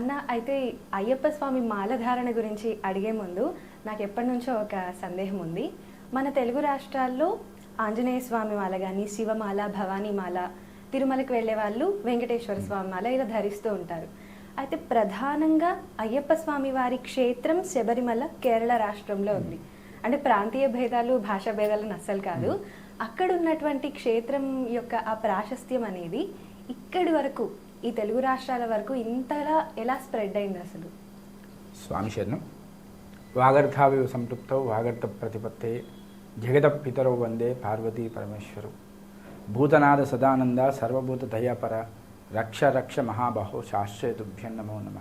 అన్న అయితే అయ్యప్ప స్వామి మాలధారణ గురించి అడిగే ముందు నాకు ఎప్పటి నుంచో ఒక సందేహం ఉంది. మన తెలుగు రాష్ట్రాల్లో ఆంజనేయ స్వామి మాల కానీ శివమాల భవానీ మాల తిరుమలకి వెళ్ళే వాళ్ళు వెంకటేశ్వర స్వామి మాల ఇలా ధరిస్తూ ఉంటారు. అయితే ప్రధానంగా అయ్యప్ప స్వామి వారి క్షేత్రం శబరిమల కేరళ రాష్ట్రంలో ఉంది. అంటే ప్రాంతీయ భేదాలు భాషా భేదాలను అస్సలు కాదు. అక్కడ ఉన్నటువంటి క్షేత్రం యొక్క ఆ ప్రాశస్త్యం అనేది ఇక్కడి వరకు ఈ తెలుగు రాష్ట్రాల వరకు ఇంతలా ఎలా స్ప్రెడ్ అయింది అసలు? స్వామి శరణం వాగర్థావివ సంతృప్తౌ వాగర్థ ప్రతిపత్తే జగత పితరౌ వందే పార్వతీ పరమేశ్వరు. భూతనాథ సదానంద సర్వభూత దయాపర రక్ష రక్ష మహాబాహో శాశ్వతుభ్యం నమో నమ.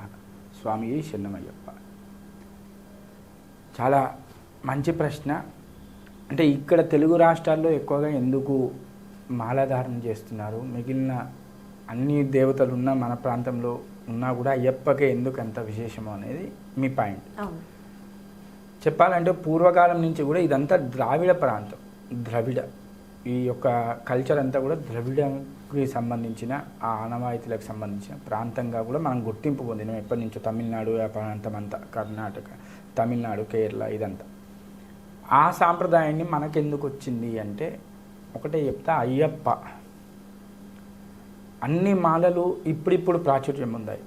స్వామి శరణమయ్యప్ప. చాలా మంచి ప్రశ్న. అంటే ఇక్కడ తెలుగు రాష్ట్రాల్లో ఎక్కువగా ఎందుకు మాలాధారణ చేస్తున్నారు? మిగిలిన అన్ని దేవతలు ఉన్న మన ప్రాంతంలో ఉన్నా కూడా అయ్యప్పకే ఎందుకు అంత విశేషమో అనేది మీ పాయింట్. చెప్పాలంటే పూర్వకాలం నుంచి కూడా ఇదంతా ద్రావిడ ప్రాంతం ద్రవిడ. ఈ యొక్క కల్చర్ అంతా కూడా ద్రవిడకి సంబంధించిన ఆ ఆనవాయితీలకు సంబంధించిన ప్రాంతంగా కూడా మనం గుర్తింపు పొందినాం ఎప్పటి నుంచో. తమిళనాడు ఆ ప్రాంతం అంతా కర్ణాటక తమిళనాడు కేరళ ఇదంతా. ఆ సాంప్రదాయాన్ని మనకెందుకు వచ్చింది అంటే ఒకటే చెప్తా అయ్యప్ప. అన్ని మాలలు ఇప్పుడిప్పుడు ప్రాచుర్యం ఉన్నాయి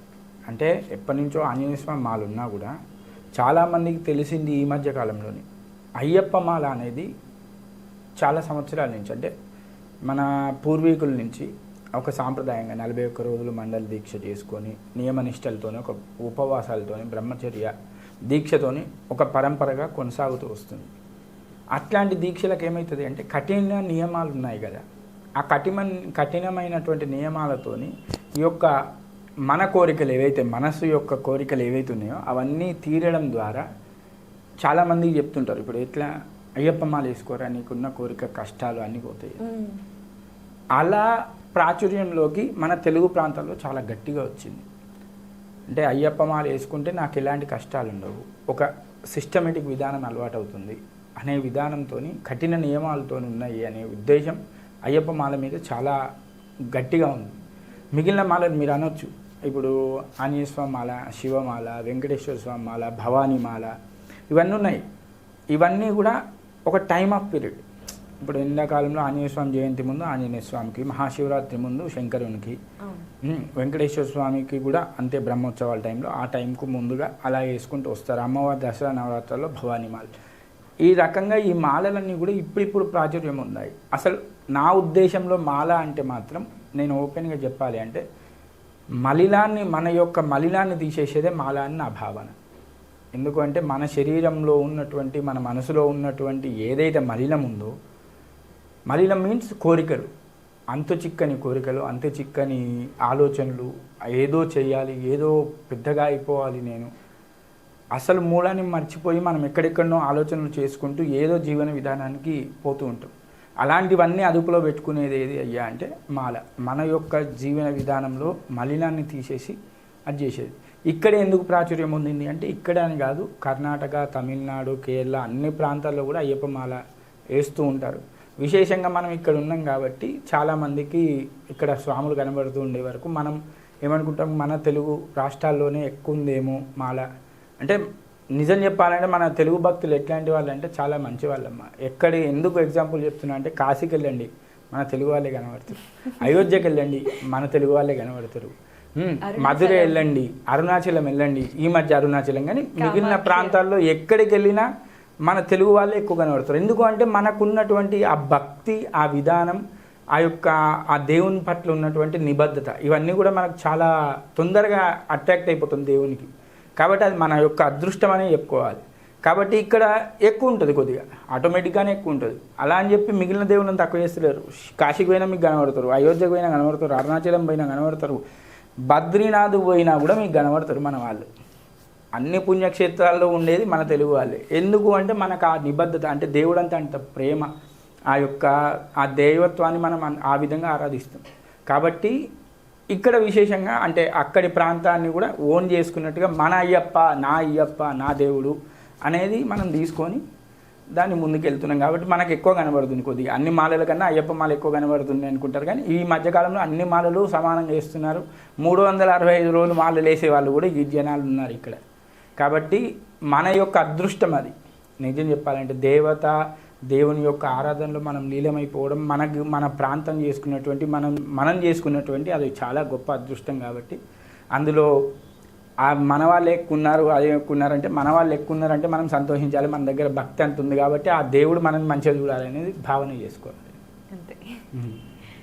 అంటే ఎప్పటి నుంచో ఆంజనేయ స్వామి మాల ఉన్నా కూడా చాలామందికి తెలిసింది ఈ మధ్య కాలంలోనే. అయ్యప్ప మాల అనేది చాలా సంవత్సరాల నుంచి అంటే మన పూర్వీకుల నుంచి ఒక సాంప్రదాయంగా నలభై ఒక్క రోజులు మండల దీక్ష చేసుకొని నియమనిష్టలతోని ఒక ఉపవాసాలతోని బ్రహ్మచర్య దీక్షతోని ఒక పరంపరగా కొనసాగుతూ వస్తుంది. అట్లాంటి దీక్షలకు ఏమవుతుంది అంటే కఠిన నియమాలు ఉన్నాయి కదా. ఆ కఠిన కఠినమైనటువంటి నియమాలతోని ఈ యొక్క మన కోరికలు ఏవైతే మనసు యొక్క కోరికలు ఏవైతే ఉన్నాయో అవన్నీ తీరడం ద్వారా చాలామందికి చెప్తుంటారు. ఇప్పుడు ఎట్లా అయ్యప్ప మాల వేసుకోరా నీకున్న కోరిక కష్టాలు అన్నీ పోతాయి. అలా ప్రాచుర్యంలోకి మన తెలుగు ప్రాంతాల్లో చాలా గట్టిగా వచ్చింది. అంటే అయ్యప్ప మాల వేసుకుంటే నాకు ఎలాంటి కష్టాలు ఉండవు. ఒక సిస్టమేటిక్ విధానం అలవాటు అవుతుంది అనే విధానంతో కఠిన నియమాలతో ఉన్నాయి అనే ఉద్దేశం అయ్యప్ప మాల మీద చాలా గట్టిగా ఉంది. మిగిలిన మాలను మీరు అనొచ్చు. ఇప్పుడు ఆంజనేయ స్వామి మాల శివమాల వెంకటేశ్వర స్వామి మాల భవానీ మాల ఇవన్నీ ఉన్నాయి. ఇవన్నీ కూడా ఒక టైమ్ ఆఫ్ పీరియడ్ ఇప్పుడు ఎండాకాలంలో ఆంజనేయ స్వామి జయంతి ముందు ఆంజనేయ స్వామికి మహాశివరాత్రి ముందు శంకరునికి వెంకటేశ్వర స్వామికి కూడా అంతే బ్రహ్మోత్సవాల టైంలో ఆ టైంకు ముందుగా అలా వేసుకుంటూ వస్తారు. అమ్మవారి దసరా నవరాత్రుల్లో భవానీ మాల. ఈ రకంగా ఈ మాలలన్నీ కూడా ఇప్పుడిప్పుడు ప్రాచుర్యం ఉన్నాయి అసలు నా ఉద్దేశంలో మాల అంటే మాత్రం నేను ఓపెన్గా చెప్పాలి అంటే మలిలాన్ని మన యొక్క మలిలాన్ని తీసేసేదే మాల అని నా భావన. ఎందుకంటే మన శరీరంలో ఉన్నటువంటి మన మనసులో ఉన్నటువంటి ఏదైతే మలినం ఉందో మలినం మీన్స్ కోరికలు. అంతు చిక్కని కోరికలు అంత చిక్కని ఆలోచనలు ఏదో చేయాలి ఏదో పెద్దగా అయిపోవాలి నేను అసలు మూలాన్ని మర్చిపోయి మనం ఎక్కడెక్కడనో ఆలోచనలు చేసుకుంటూ ఏదో జీవన విధానానికి పోతూ ఉంటాం. అలాంటివన్నీ అదుపులో పెట్టుకునేది ఏది అయ్యా అంటే మాల. మన యొక్క జీవన విధానంలో మలినాన్ని తీసేసి అది చేసేది. ఇక్కడ ఎందుకు ప్రాచుర్యం పొందింది అంటే ఇక్కడ అని కాదు కర్ణాటక తమిళనాడు కేరళ అన్ని ప్రాంతాల్లో కూడా అయ్యప్ప మాల వేస్తూ ఉంటారు. విశేషంగా మనం ఇక్కడ ఉన్నాం కాబట్టి చాలామందికి ఇక్కడ స్వాములు కనబడుతూ ఉండే వరకు మనం ఏమనుకుంటాం మన తెలుగు రాష్ట్రాల్లోనే ఎక్కువ ఉందేమో మాల అంటే నిజం చెప్పాలంటే మన తెలుగు భక్తులు ఎట్లాంటి వాళ్ళు అంటే చాలా మంచి వాళ్ళమ్మ ఎక్కడ ఎందుకు ఎగ్జాంపుల్ చెప్తున్నా అంటే కాశీకి వెళ్ళండి మన తెలుగు వాళ్ళే కనబడతారు. అయోధ్యకి వెళ్ళండి మన తెలుగు వాళ్ళే కనబడతారు. మధుర వెళ్ళండి. అరుణాచలం వెళ్ళండి. ఈ మధ్య అరుణాచలం కానీ మిగిలిన. ప్రాంతాల్లో ఎక్కడికి వెళ్ళినా మన తెలుగు వాళ్ళే ఎక్కువ కనబడతారు. ఎందుకు అంటే మనకున్నటువంటి ఆ భక్తి ఆ విధానం ఆ యొక్క ఆ దేవుని పట్ల ఉన్నటువంటి నిబద్ధత ఇవన్నీ కూడా మనకు చాలా తొందరగా అట్రాక్ట్ అయిపోతుంది దేవునికి. కాబట్టి అది మన యొక్క అదృష్టం అనే చెప్పుకోవాలి. కాబట్టి ఇక్కడ ఎక్కువ ఉంటుంది కొద్దిగా. ఆటోమేటిక్గానే ఎక్కువ ఉంటుంది. అలా అని చెప్పి మిగిలిన దేవుళ్ళని తక్కువ చేస్తలేరు. కాశీకి పోయినా మీకు కనబడతారు. అయోధ్యకు పోయినా కనబడతారు. అరుణాచలం పోయినా కనబడతారు. బద్రీనాథ్ పోయినా కూడా మీకు కనబడతారు మన వాళ్ళు. అన్ని పుణ్యక్షేత్రాల్లో ఉండేది మన తెలుగు వాళ్ళే. ఎందుకు అంటే మనకు ఆ నిబద్ధత అంటే దేవుడు అంత ప్రేమ. ఆ యొక్క ఆ దైవత్వాన్ని మనం ఆ విధంగా ఆరాధిస్తాం. కాబట్టి ఇక్కడ విశేషంగా అంటే అక్కడి ప్రాంతాన్ని కూడా ఓన్ చేసుకున్నట్టుగా మన అయ్యప్ప నా అయ్యప్ప నా దేవుడు అనేది మనం తీసుకొని దాన్ని ముందుకెళ్తున్నాం కాబట్టి మనకు ఎక్కువ కనబడుతుంది కొద్దిగా. అన్ని మాలల కన్నా అయ్యప్ప మాల ఎక్కువ కనబడుతుంది అనుకుంటారు కానీ ఈ మధ్యకాలంలో అన్ని మాలలు సమానంగా వేస్తున్నారు. మూడు వందల అరవై ఐదు రోజులు మాలలు వేసే వాళ్ళు కూడా ఈ జనాలు ఉన్నారు ఇక్కడ. కాబట్టి మన యొక్క అదృష్టం అది. నిజం చెప్పాలంటే దేవత దేవుని యొక్క ఆరాధనలో మనం లీలమైపోవడం మనకు మన ప్రాంతం చేసుకున్నటువంటి మనం మనం చేసుకున్నటువంటి అది చాలా గొప్ప అదృష్టం కాబట్టి అందులో ఆ మన వాళ్ళు ఎక్కున్నారు అదే ఎక్కున్నారంటే మన వాళ్ళు ఎక్కున్నారంటే మనం సంతోషించాలి మన దగ్గర భక్తి అంత ఉంది కాబట్టి ఆ దేవుడు మనం మంచిగా చూడాలి అనేది భావన చేసుకోవాలి అంతే.